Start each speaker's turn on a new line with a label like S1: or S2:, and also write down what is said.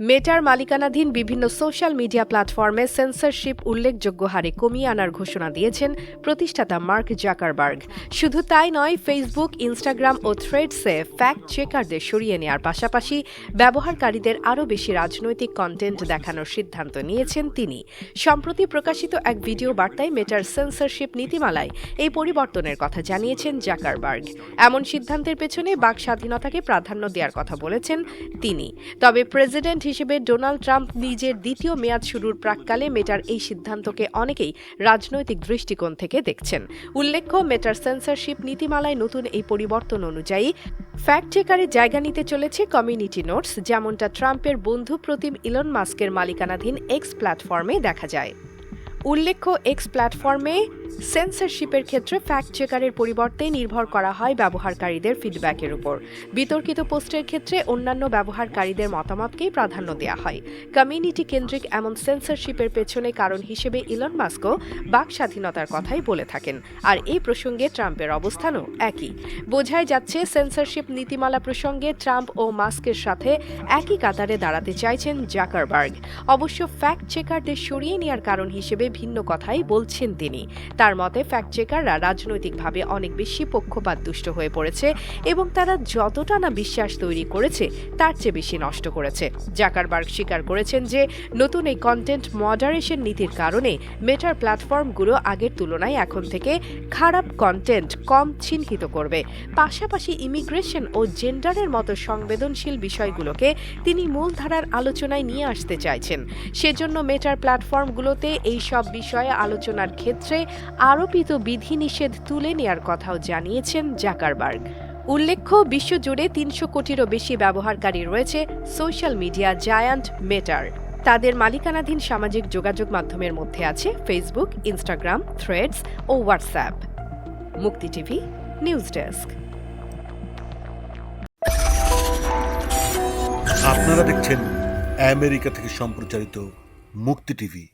S1: মেটার মালিকানাধীন বিভিন্ন social media প্ল্যাটফর্মে সেন্সরশিপ উল্লেখযোগ্য হারে কমিয়ে আনার ঘোষণা দিয়েছেন প্রতিষ্ঠাতা মার্ক জাকারবার্গ। শুধু তাই নয় ফেসবুক ইনস্টাগ্রাম ও থ্রেডসে ফ্যাক্ট চেকারদের সরিয়ে নেওয়ার পাশাপাশি ব্যবহারকারীদের আরও বেশি রাজনৈতিক কন্টেন্ট দেখানোর সিদ্ধান্ত নিয়েছেন তিনি। সম্প্রতি প্রকাশিত এক ভিডিও বার্তায় মেটার সেন্সরশিপ নীতিমালায় এই পরিবর্তনের কথা জানিয়েছেন জাকারবার্গ। এমন সিদ্ধান্তের পেছনে বাক স্বাধীনতাকে প্রাধান্য দেওয়ার কথা বলেছেন তিনি। তবে প্রেসিডেন্ট হিসেবে ডোনাল্ড ট্রাম্প নিজের দ্বিতীয় মেয়াদ শুরুর প্রাককালে মেটার এই সিদ্ধান্তকে অনেকেই রাজনৈতিক দৃষ্টিকোণ থেকে দেখছেন। উল্লেখ্য, মেটার সেন্সরশিপ নীতিমালায় নতুন এই পরিবর্তন অনুযায়ী ফ্যাক্ট চেকারে জায়গা নিতে চলেছে কমিউনিটি নোটস যেমনটা ট্রাম্পের বন্ধু প্রতিম ইলন মাস্কের মালিকানাধীন এক্স প্ল্যাটফর্মে দেখা যায়। উল্লেখ্য এক্স প্ল্যাটফর্মে সেন্সরশিপের ক্ষেত্রে ফ্যাক্ট চেকারের পরিবর্তে নির্ভর করা হয় ব্যবহারকারীদের ফিডব্যাকের উপর। বিতর্কিত পোস্টের ক্ষেত্রে অন্যান্য ব্যবহারকারীদের মতামতকেই প্রাধান্য দেওয়া হয়। কমিউনিটি কেন্দ্রিক এমন সেন্সরশিপের পেছনে কারণ হিসেবে ইলন মাস্কও বাক স্বাধীনতার কথাই বলে থাকেন। আর এই প্রসঙ্গে ট্রাম্পের অবস্থানও একই। বোঝাই যাচ্ছে সেন্সরশিপ নীতিমালা প্রসঙ্গে ট্রাম্প ও মাস্কের সাথে একই কাতারে দাঁড়াতে চাইছেন জাকারবার্গ। অবশ্য ফ্যাক্ট চেকারদের সরিয়ে নেওয়ার কারণ হিসেবে ভিন্ন কথাই বলছেন তিনি। তার মতে ফ্যাক্ট চেকাররা রাজনৈতিকভাবে অনেক বেশি পক্ষপাত দুষ্ট হয়ে পড়েছে এবং তারা যতটা না বিশ্বাস তৈরি করেছে, তার চেয়ে বেশি নষ্ট করেছে। জাকারবার্গ স্বীকার করেছেন যে, নতুন এই কন্টেন্ট মডারেশন নীতির কারণে মেটার প্ল্যাটফর্মগুলো আগের তুলনায় এখন থেকে খারাপ কন্টেন্ট কম চিহ্নিত করবে। পাশাপাশি ইমিগ্রেশন ও জেন্ডারের মতো সংবেদনশীল বিষয়গুলোকে তিনি মূলধারার আলোচনায় নিয়ে আসতে চাইছেন। সেজন্য মেটার প্ল্যাটফর্মগুলোতে এই সব বিষয়ে আলোচনার ক্ষেত্রে আরোপিত বিধিনিষেধ তুলে নেয়ার কথাও জানিয়েছেন জাকারবার্গ। উল্লেখ্য, বিশ্বজুড়ে তিনশো কোটিরও বেশি ব্যবহারকারী রয়েছে সোশ্যাল মিডিয়া জায়ান্ট মেটার। তাদের মালিকানাধীন সামাজিক যোগাযোগ মাধ্যমের মধ্যে আছে ফেসবুক, ইনস্টাগ্রাম, থ্রেডস ও WhatsApp. Mukti TV, news desk.
S2: আপনারা দেখছেন আমেরিকা থেকে সম্প্রচারিত মুক্তি টিভি।